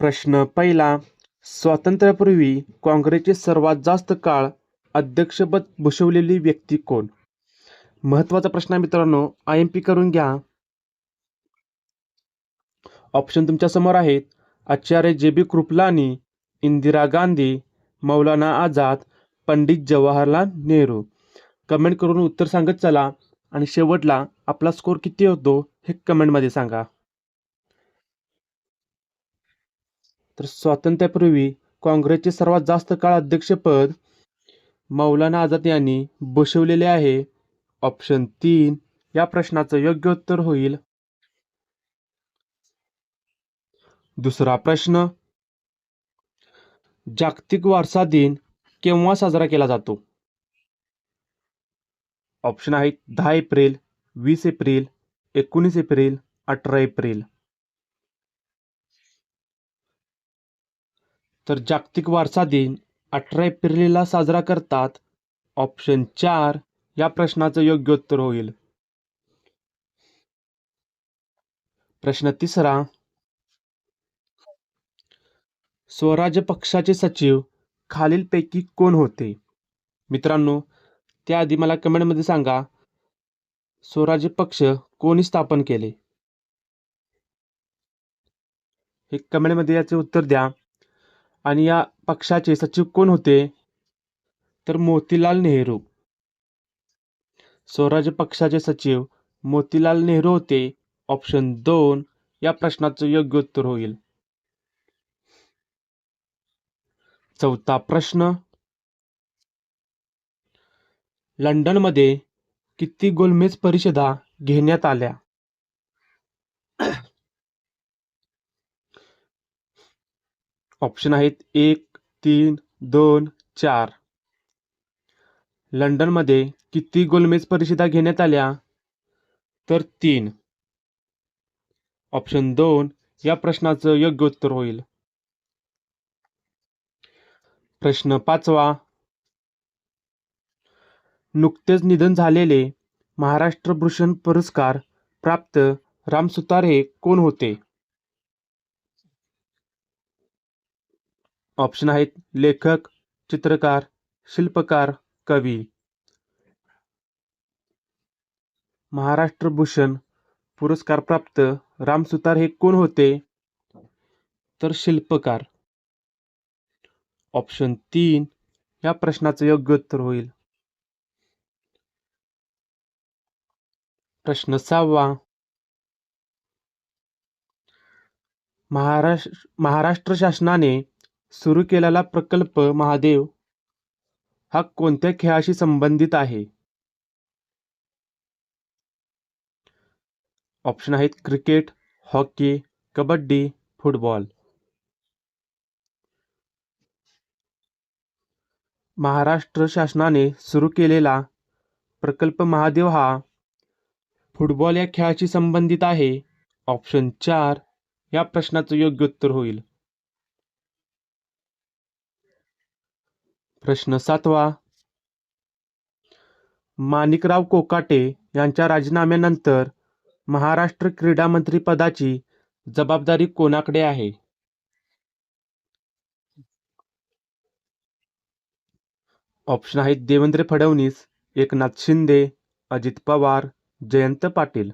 प्रश्न पहिला स्वातंत्र्यापूर्वी काँग्रेसचे सर्वात जास्त काळ अध्यक्षपद भूषवलेली व्यक्ती कोण? महत्त्वाचा प्रश्न आहे मित्रांनो आय एम पी करून घ्या. ऑप्शन तुमच्यासमोर आहेत. Acharya J B Kripalani Indira Gandhi Maulana Azad Pandit Jawaharlal Nehru. Comment करून उत्तर सांगत चला आणि शेवटला आपला स्कोर किती होतो हे कमेंटमध्ये सांगा. तर स्वातंत्र्यापूर्वी काँग्रेसचे सर्वात जास्त काळ अध्यक्षपद मौलाना आझाद यांनी भूषवलेले आहे. ऑप्शन तीन या प्रश्नाचं योग्य उत्तर होईल. दुसरा प्रश्न जागतिक वारसा दिन केव्हा साजरा केला जातो? ऑप्शन आहेत दहा एप्रिल वीस एप्रिल एकोणीस एप्रिल अठरा एप्रिल. तर जागतिक वारसा दिन अठरा एप्रिलला साजरा करतात. ऑप्शन चार या प्रश्नाचं योग्य उत्तर होईल. प्रश्न तिसरा. स्वराज्य पक्षाचे सचिव खालीलपैकी कोण होते? मित्रांनो त्याआधी मला कमेंटमध्ये सांगा स्वराज्य पक्ष कोणी स्थापन केले? हे कमेंटमध्ये याचे उत्तर द्या. आणि या पक्षाचे सचिव कोण होते? तर मोतीलाल नेहरू. स्वराज्य पक्षाचे सचिव मोतीलाल नेहरू होते. ऑप्शन दोन या प्रश्नाचं योग्य उत्तर होईल. चौथा प्रश्न. लंडनमध्ये किती गोलमेज परिषदा घेण्यात आल्या? ऑप्शन आहेत एक तीन दोन चार. लंडनमध्ये किती गोलमेज परिषदा घेण्यात आल्या? तर तीन. ऑप्शन दोन या प्रश्नाचं योग्य उत्तर होईल. प्रश्न पाचवा. नुकतेच निधन झालेले महाराष्ट्र भूषण पुरस्कार प्राप्त रामसुतार हे कोण होते? ऑप्शन आहेत लेखक चित्रकार शिल्पकार कवी. महाराष्ट्र भूषण पुरस्कार प्राप्त राम सुतार हे कोण होते? तर शिल्पकार. ऑप्शन तीन या प्रश्नाचं योग्य उत्तर होईल. प्रश्न सहावा. महाराष्ट्र महाराष्ट्र शासनाने सुरू केलेला प्रकल्प महादेव हा कोणत्या खेळाशी संबंधित आहे? ऑप्शन आहेत cricket hockey kabaddi football Maharashtra शासनाने सुरू केलेला प्रकल्प महादेव हा फुटबॉल या खेळाशी संबंधित आहे. ऑप्शन चार या प्रश्नाचं योग्य उत्तर होईल. प्रश्न सातवा. माणिकराव कोकाटे यांच्या राजीनाम्यानंतर महाराष्ट्र क्रीडा मंत्री पदाची जबाबदारी कोणाकडे आहे? ऑप्शन आहेत देवेंद्र फडणवीस एकनाथ शिंदे अजित पवार जयंत पाटील.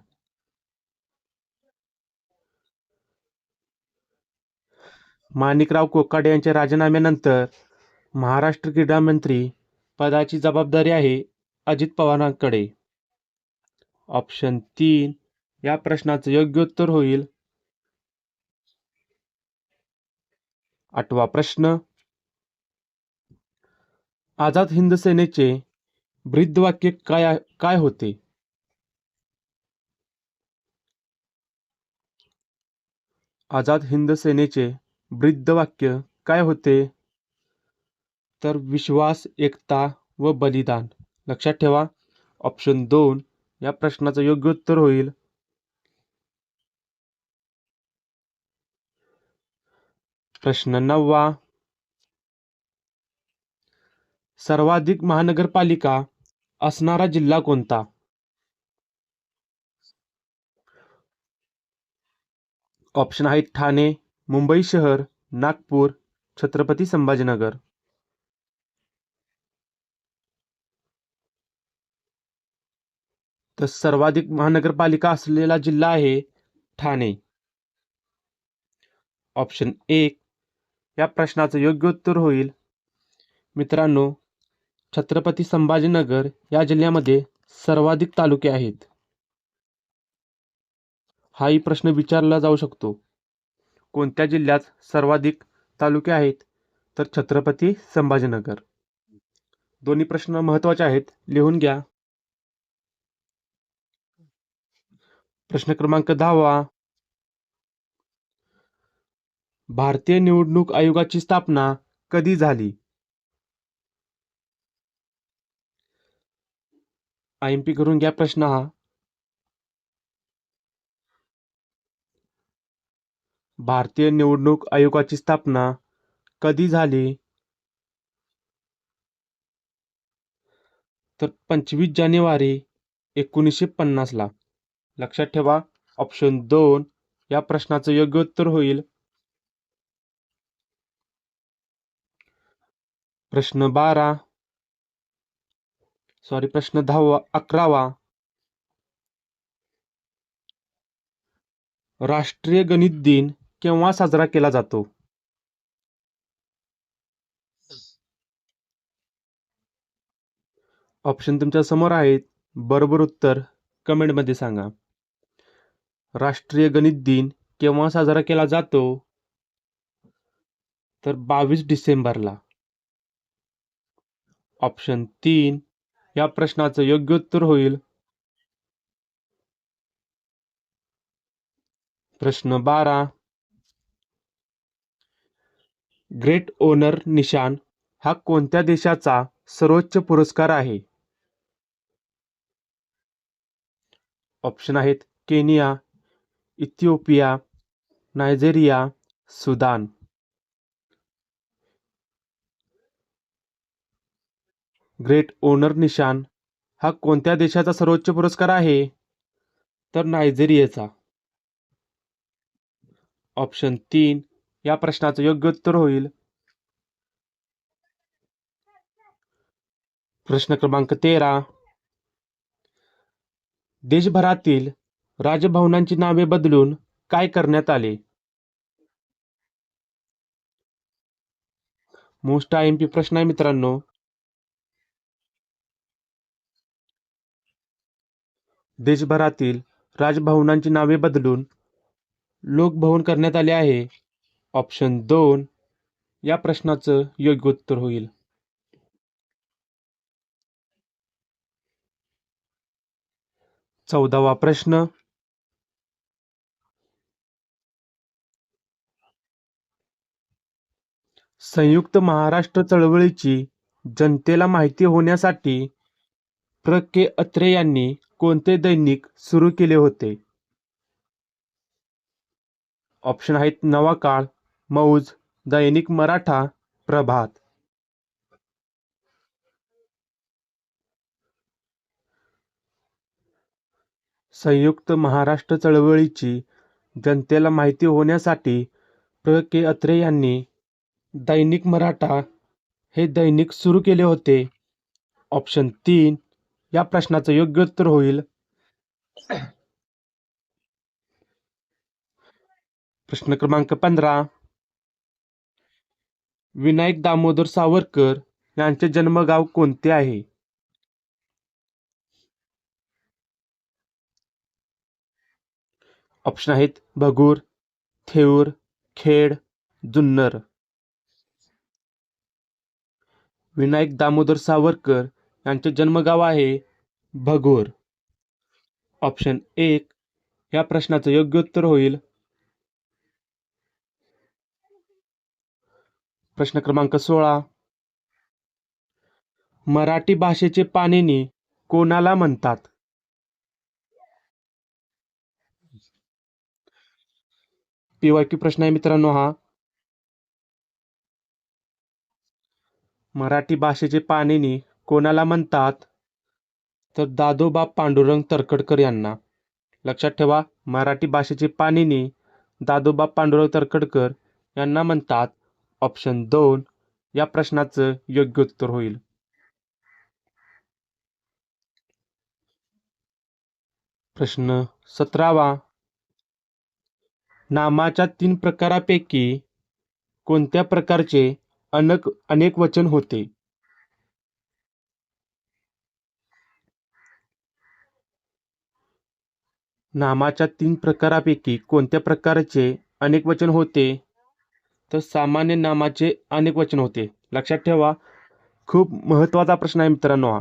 माणिकराव कोकाटे यांच्या राजीनाम्यानंतर महाराष्ट्र क्रीडा मंत्री पदाची जबाबदारी आहे अजित पवारांकडे. ऑप्शन तीन या प्रश्नाचं योग्य उत्तर होईल. आठवा प्रश्न. आझाद हिंद सेनेचे वाक्य काय काय होते? आझाद हिंद सेनेचे वाक्य काय होते? तर विश्वास एकता व बलिदान. लक्षात ठेवा ऑप्शन दोन या प्रश्नाचं योग्य उत्तर होईल. प्रश्न नववा. सर्वाधिक महानगरपालिका असणारा जिल्हा कोणता? ऑप्शन आहेत ठाणे मुंबई शहर नागपूर छत्रपती संभाजीनगर. तर सर्वाधिक महानगरपालिका असलेला जिल्हा आहे ठाणे. ऑप्शन एक या प्रश्नाचं योग्य उत्तर होईल. मित्रांनो छत्रपती संभाजीनगर या जिल्ह्यामध्ये सर्वाधिक तालुके आहेत. हाही प्रश्न विचारला जाऊ शकतो. कोणत्या जिल्ह्यात सर्वाधिक तालुके आहेत? तर छत्रपती संभाजीनगर. दोन्ही प्रश्न महत्त्वाचे आहेत. लिहून घ्या. प्रश्न क्रमांक दहावा. भारतीय निवडणूक आयोगाची स्थापना कधी झाली? आय एम पी करून घ्या प्रश्न हा. भारतीय निवडणूक आयोगाची स्थापना कधी झाली? तर पंचवीस जानेवारी एकोणीसशे पन्नासला. लक्षात ठेवा ऑप्शन दोन या प्रश्नाचं योग्य उत्तर होईल. प्रश्न बारा. सॉरी प्रश्न दहावा अकरावा. राष्ट्रीय गणित दिन केव्हा साजरा केला जातो? ऑप्शन तुमच्यासमोर आहेत. बरोबर उत्तर कमेंटमध्ये सांगा. राष्ट्रीय गणित दिन केव्हा साजरा केला जातो? तर बावीस डिसेंबरला. ऑप्शन तीन या प्रश्नाचं योग्य उत्तर होईल. प्रश्न बारा ग्रेट ओनर निशान हा कोणत्या देशाचा सर्वोच्च पुरस्कार आहे? ऑप्शन आहेत Kenya Ethiopia Nigeria Sudan. Great honour Nishan हा कोणत्या देशाचा सर्वोच्च पुरस्कार आहे? तर नायजेरियाचा. ऑप्शन तीन या प्रश्नाचं योग्य उत्तर होईल. प्रश्न क्रमांक तेरा. देशभरातील राजभवनांची नावे बदलून काय करण्यात आले? मोस्ट आय एम पी प्रश्न आहे मित्रांनो. देशभरातील राजभवनांची नावे बदलून लोकभवन करण्यात आले आहे. ऑप्शन दोन या प्रश्नाचं योग्य उत्तर होईल. चौदावा प्रश्न संयुक्त महाराष्ट्र चळवळीची जनतेला माहिती होण्यासाठी प्र के. अत्रे यांनी कोणते दैनिक सुरू केले होते? ऑप्शन आहेत नवा काळ मौज दैनिक मराठा प्रभात. संयुक्त महाराष्ट्र चळवळीची जनतेला माहिती होण्यासाठी प्र के. अत्रे यांनी दैनिक मराठा हे दैनिक सुरू केले होते. ऑप्शन तीन या प्रश्नाचं योग्य उत्तर होईल. प्रश्न क्रमांक पंधरा. विनायक दामोदर सावरकर यांचे जन्मगाव कोणते आहे? ऑप्शन आहेत भगूर थेऊर खेड जुन्नर. विनायक दामोदर सावरकर यांचे जन्मगाव आहे भगोर. ऑप्शन एक या प्रश्नाचं योग्य उत्तर होईल. प्रश्न क्रमांक सोळा. मराठी भाषेचे पाणिनी कोणाला म्हणतात? पीवायक्यू प्रश्न आहे मित्रांनो हा. मराठी भाषेचे पाणिनी कोणाला म्हणतात? तर दादोबा पांडुरंग तरखडकर यांना. लक्षात ठेवा मराठी भाषेचे पाणिनी दादोबा पांडुरंग तरखडकर यांना म्हणतात. ऑप्शन दोन या प्रश्नाचं योग्य उत्तर होईल. प्रश्न सतरावा. नामाच्या तीन प्रकारापैकी कोणत्या प्रकारचे अनेक अनेक वचन होते. नामाच्या तीन प्रकारापैकी कोणत्या प्रकारचे अनेक वचन होते? तर सामान्य नामाचे अनेक वचन होते. लक्षात ठेवा खूप महत्त्वाचा प्रश्न आहे मित्रांनो हा.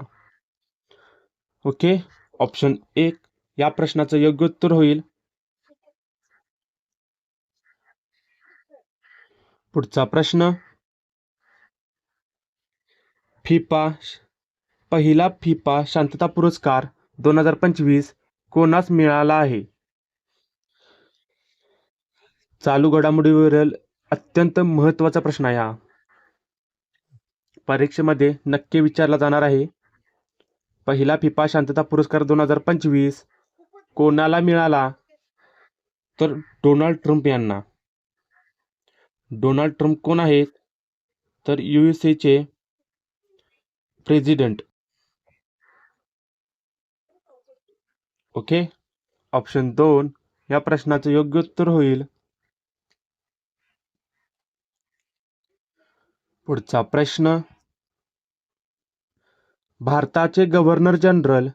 ओके? ऑप्शन एक या प्रश्नाचं योग्य उत्तर होईल. पुढचा प्रश्न फिफा पहिला फिफा शांतता पुरस्कार दोन हजार पंचवीस कोणास मिळाला आहे? चालू घडामोडीवरील अत्यंत महत्त्वाचा प्रश्न आहे हा. परीक्षेमध्ये नक्की विचारला जाणार आहे पहिला फिफा शांतता पुरस्कार दोन हजार पंचवीस कोणाला मिळाला? तर डोनाल्ड ट्रम्प यांना. डोनाल्ड ट्रम्प कोण आहेत? तर यू एस एचे प्रेसिडेंट. ओके? ऑप्शन दोन या प्रश्नाचं योग्य उत्तर होईल. पुढचा प्रश्न. भारताचे गव्हर्नर जनरल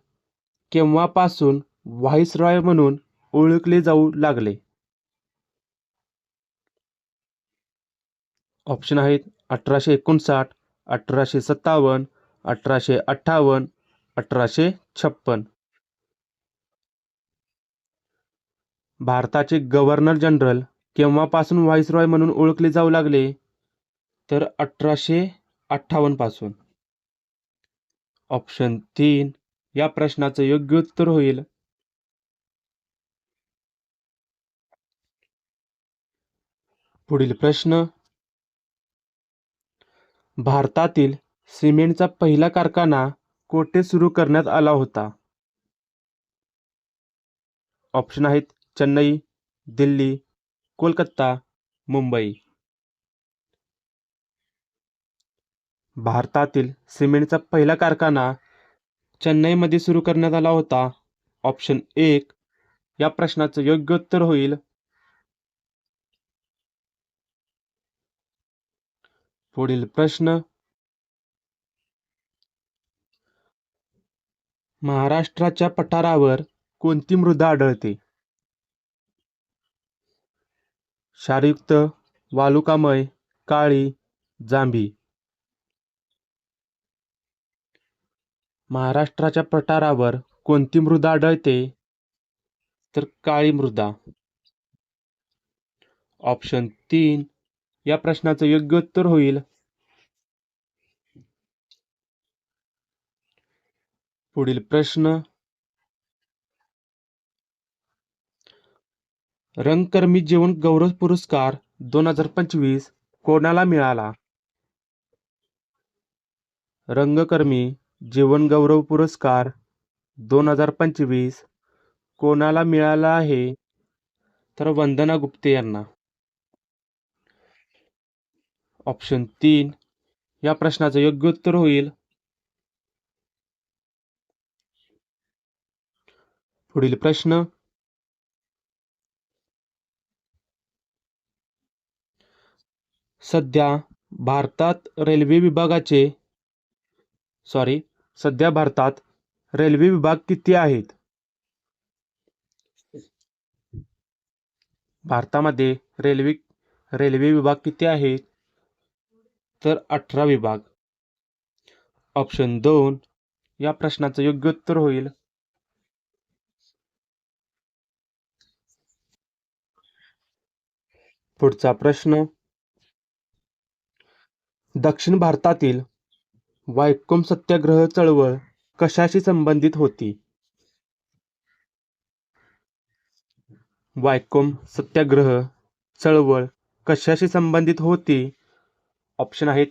केव्हापासून व्हाईसरॉय म्हणून ओळखले जाऊ लागले? ऑप्शन आहेत अठराशे एकोणसाठ अठराशे सत्तावन्न अठराशे अठ्ठावन्न अठराशे छप्पन. भारताचे गव्हर्नर जनरल केव्हापासून व्हाईसरॉय म्हणून ओळखले जाऊ लागले? तर अठराशे अठ्ठावन्नपासून. ऑप्शन तीन या प्रश्नाचं योग्य उत्तर होईल. पुढील प्रश्न. भारतातील सिमेंटचा पहिला कारखाना कोठे सुरू करण्यात आला होता? ऑप्शन आहेत चेन्नई दिल्ली कोलकाता मुंबई. भारतातील सिमेंटचा पहिला कारखाना चेन्नईमध्ये सुरू करण्यात आला होता. ऑप्शन एक या प्रश्नाचं योग्य उत्तर होईल. पुढील प्रश्न महाराष्ट्राच्या पठारावर कोणती मृदा आढळते? क्षारयुक्त वालुकामय काळी जांभी. महाराष्ट्राच्या पठारावर कोणती मृदा आढळते? तर काळी मृदा. ऑप्शन तीन. या प्रश्नाचं योग्य उत्तर होईल. पुढील प्रश्न. रंगकर्मी जीवन गौरव पुरस्कार दोन हजार पंचवीस कोणाला मिळाला? रंगकर्मी जीवन गौरव पुरस्कार दोन हजार पंचवीस कोणाला मिळाला आहे? तर वंदना गुप्ते यांना. ऑप्शन तीन. या प्रश्नाचं योग्य उत्तर होईल. पुढील प्रश्न. सध्या भारतात रेल्वे विभागाचे सॉरी सध्या भारतात रेल्वे विभाग किती आहेत? भारतामध्ये रेल्वे रेल्वे विभाग किती आहेत? तर अठरा विभाग. ऑप्शन दोन या प्रश्नाचं योग्य उत्तर होईल. पुढचा प्रश्न. दक्षिण भारतातील वायकोम सत्याग्रह चळवळ कशाशी संबंधित होती? वायकोम सत्याग्रह चळवळ कशाशी संबंधित होती? ऑप्शन आहेत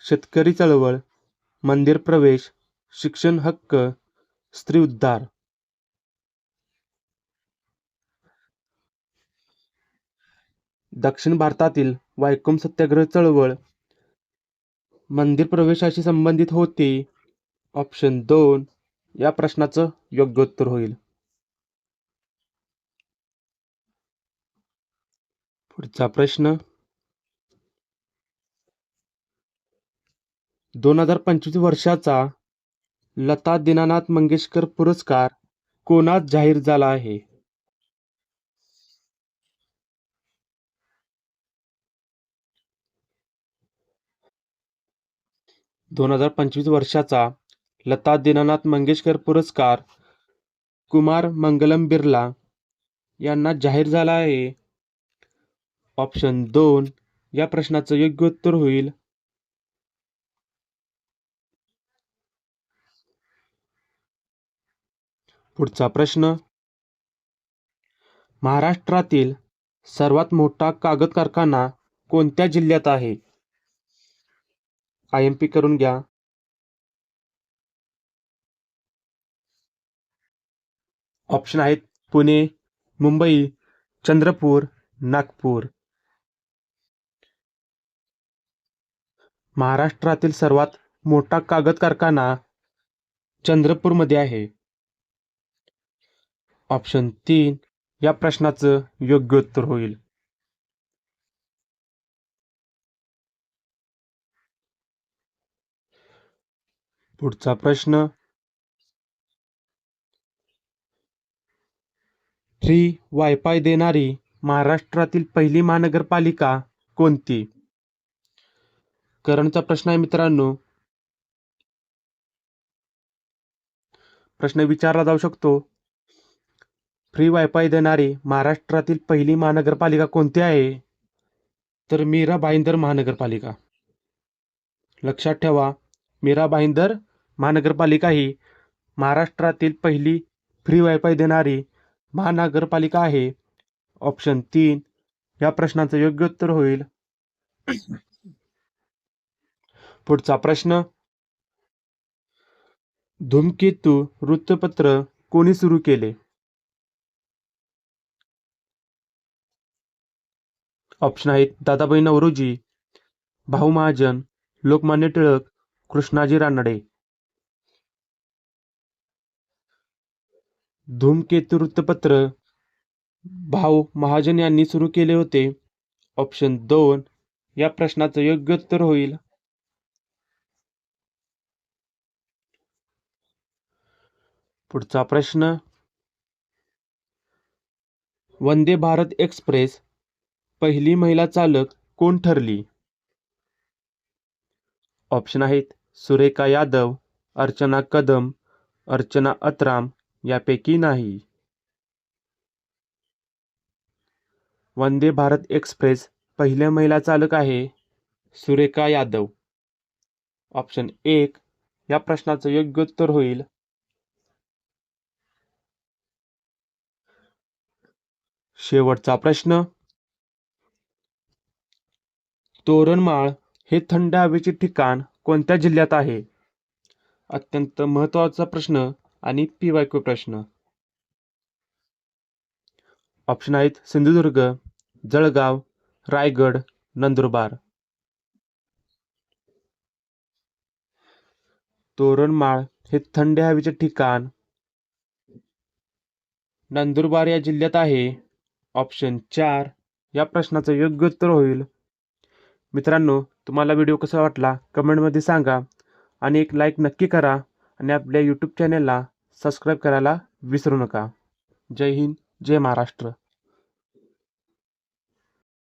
शेतकरी चळवळ मंदिर प्रवेश शिक्षण हक्क स्त्री उद्धार. दक्षिण भारतातील वायकोम सत्याग्रह चळवळ मंदिर प्रवेशाशी संबंधित होती. ऑप्शन दोन या प्रश्नाचं योग्य उत्तर होईल. पुढचा प्रश्न. दोन हजार पंचवीस वर्षाचा लता दीनानाथ मंगेशकर पुरस्कार कोणास जाहीर झाला आहे? दोन हजार पंचवीस वर्षाचा लता दीनानाथ मंगेशकर पुरस्कार कुमार मंगलम बिर्ला यांना जाहीर झाला आहे. ऑप्शन दोन या प्रश्नाचं योग्य उत्तर होईल. पुढचा प्रश्न महाराष्ट्रातील सर्वात मोठा कागद कारखाना कोणत्या जिल्ह्यात आहे? आय एम पी करून घ्या. ऑप्शन आहेत पुणे मुंबई चंद्रपूर नागपूर. महाराष्ट्रातील सर्वात मोठा कागद कारखाना चंद्रपूरमध्ये आहे. ऑप्शन तीन या प्रश्नाचं योग्य उत्तर होईल. पुढचा प्रश्न. फ्री वायफाय देणारी महाराष्ट्रातील पहिली महानगरपालिका कोणती? करणचा प्रश्न आहे मित्रांनो. प्रश्न विचारला जाऊ शकतो. फ्री वायफाय देणारी महाराष्ट्रातील पहिली महानगरपालिका कोणती आहे? तर मीरा भाईंदर महानगरपालिका. लक्षात ठेवा मीरा भाईंदर महानगरपालिका ही महाराष्ट्रातील पहिली फ्री वायफाय देणारी महानगरपालिका आहे. ऑप्शन तीन या प्रश्नाचं योग्य उत्तर होईल. पुढचा प्रश्न धूमकेतू वृत्तपत्र कोणी सुरू केले? ऑप्शन आहेत दादाबाई नवरोजी भाऊ महाजन लोकमान्य टिळक कृष्णाजी रानडे. धूमकेतू वृत्तपत्र. भाऊ महाजन यांनी सुरू केले होते. ऑप्शन दोन या प्रश्नाचं योग्य उत्तर होईल. पुढचा प्रश्न. वंदे भारत एक्सप्रेस पहिली महिला चालक कोण ठरली? ऑप्शन आहेत सुरेखा यादव अर्चना कदम अर्चना अत्राम यापैकी नाही. वंदे भारत एक्सप्रेस पहिल्या महिला चालक आहे सुरेखा यादव. ऑप्शन एक या प्रश्नाचं योग्य उत्तर होईल. शेवटचा प्रश्न. तोरणमाळ हे थंड हवेचे ठिकाण कोणत्या जिल्ह्यात आहे? अत्यंत महत्त्वाचा प्रश्न. आणि पी वाय प्रश्न. ऑप्शन आहेत सिंधुदुर्ग जळगाव रायगड नंदुरबार. तोरणमाळ हे थंड हवेचे ठिकाण. नंदुरबार या जिल्ह्यात आहे. ऑप्शन चार या प्रश्नाचं योग्य उत्तर होईल. मित्रांनो तुम्हाला व्हिडिओ कसा वाटला? कमेंटमध्ये सांगा आणि एक लाईक नक्की करा. आणि आपल्या यूट्यूब चॅनेलला सबस्क्राईब करायला विसरू नका. जय हिंद जय महाराष्ट्र.